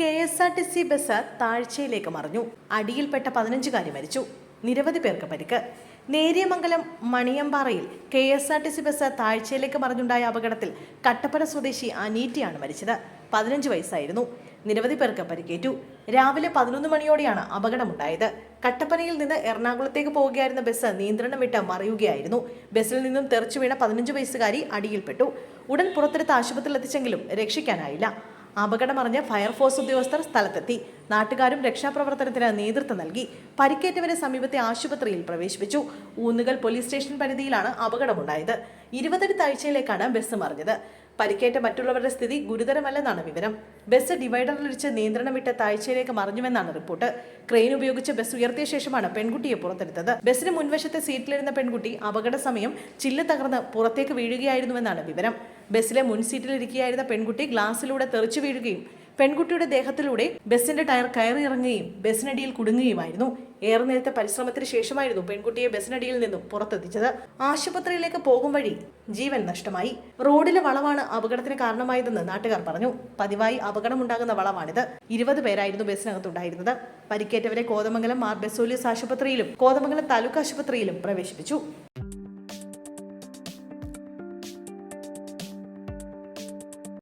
K S R T C bus താഴ്ചയിലേക്ക് മറിഞ്ഞു. അടിയിൽപ്പെട്ട പതിനഞ്ചുകാരി മരിച്ചു. നിരവധി പേർക്ക് പരിക്ക്. Neriamangalam മണിയമ്പാറയിൽ K S R T C bus താഴ്ചയിലേക്ക് മറിഞ്ഞുണ്ടായ അപകടത്തിൽ കട്ടപ്പന സ്വദേശി അനീറ്റിയാണ് മരിച്ചത്. പതിനഞ്ച് വയസ്സായിരുന്നു. നിരവധി പേർക്ക് പരിക്കേറ്റു. രാവിലെ പതിനൊന്ന് മണിയോടെയാണ് അപകടമുണ്ടായത്. കട്ടപ്പനയിൽ നിന്ന് എറണാകുളത്തേക്ക് പോവുകയായിരുന്ന ബസ് നിയന്ത്രണം വിട്ട് മറിയുകയായിരുന്നു. ബസ്സിൽ നിന്നും തെറിച്ചു വീണ പതിനഞ്ച് വയസ്സുകാരി അടിയിൽപ്പെട്ടു. ഉടൻ പുറത്തെടുത്ത് ആശുപത്രിയിൽ എത്തിച്ചെങ്കിലും രക്ഷിക്കാനായില്ല. അപകടമറിഞ്ഞ് ഫയർഫോഴ്സ് ഉദ്യോഗസ്ഥർ സ്ഥലത്തെത്തി. നാട്ടുകാരും രക്ഷാപ്രവർത്തനത്തിന് നേതൃത്വം നൽകി. പരിക്കേറ്റവരെ സമീപത്തെ ആശുപത്രിയിൽ പ്രവേശിപ്പിച്ചു. ഊന്നുകൽ പോലീസ് സ്റ്റേഷൻ പരിധിയിലാണ് അപകടമുണ്ടായത്. ഇരുപതടി താഴ്ചയിലേക്കാണ് ബസ് മറിഞ്ഞത്. പരിക്കേറ്റ മറ്റുള്ളവരുടെ സ്ഥിതി ഗുരുതരമല്ലെന്നാണ് വിവരം. ബസ് ഡിവൈഡറിലിടിച്ച് നിയന്ത്രണം വിട്ട് താഴ്ചയിലേക്ക് മറിഞ്ഞുവെന്നാണ് റിപ്പോർട്ട്. ക്രെയിൻ ഉപയോഗിച്ച് ബസ് ഉയർത്തിയ ശേഷമാണ് പെൺകുട്ടിയെ പുറത്തെടുത്തത്. ബസ്സിന് മുൻവശത്തെ സീറ്റിലിരുന്ന പെൺകുട്ടി അപകട സമയം ചില്ല് തകർന്ന് പുറത്തേക്ക് വീഴുകയായിരുന്നുവെന്നാണ് വിവരം. ബസ്സിലെ മുൻ സീറ്റിലിരിക്കുകയായിരുന്ന പെൺകുട്ടി ഗ്ലാസിലൂടെ തെറിച്ചു വീഴുകയും പെൺകുട്ടിയുടെ ദേഹത്തിലൂടെ ബസിന്റെ ടയർ കയറിയിറങ്ങുകയും ബസിനടിയിൽ കുടുങ്ങുകയുമായിരുന്നു. ഏറെ നേരത്തെ പരിശ്രമത്തിന് ശേഷമായിരുന്നു പെൺകുട്ടിയെ ബസിനടിയിൽ നിന്നും പുറത്തെത്തിച്ചത്. ആശുപത്രിയിലേക്ക് പോകും വഴി ജീവൻ നഷ്ടമായി. റോഡിലെ വളവാണ് അപകടത്തിന് കാരണമായതെന്ന് നാട്ടുകാർ പറഞ്ഞു. പതിവായി അപകടമുണ്ടാകുന്ന വളവാണിത്. ഇരുപത് പേരായിരുന്നു ബസ്സിനകത്തുണ്ടായിരുന്നത്. പരിക്കേറ്റവരെ കോതമംഗലം മാർ ബെസോലിയസ് ആശുപത്രിയിലും കോതമംഗലം താലൂക്ക് ആശുപത്രിയിലും പ്രവേശിപ്പിച്ചു.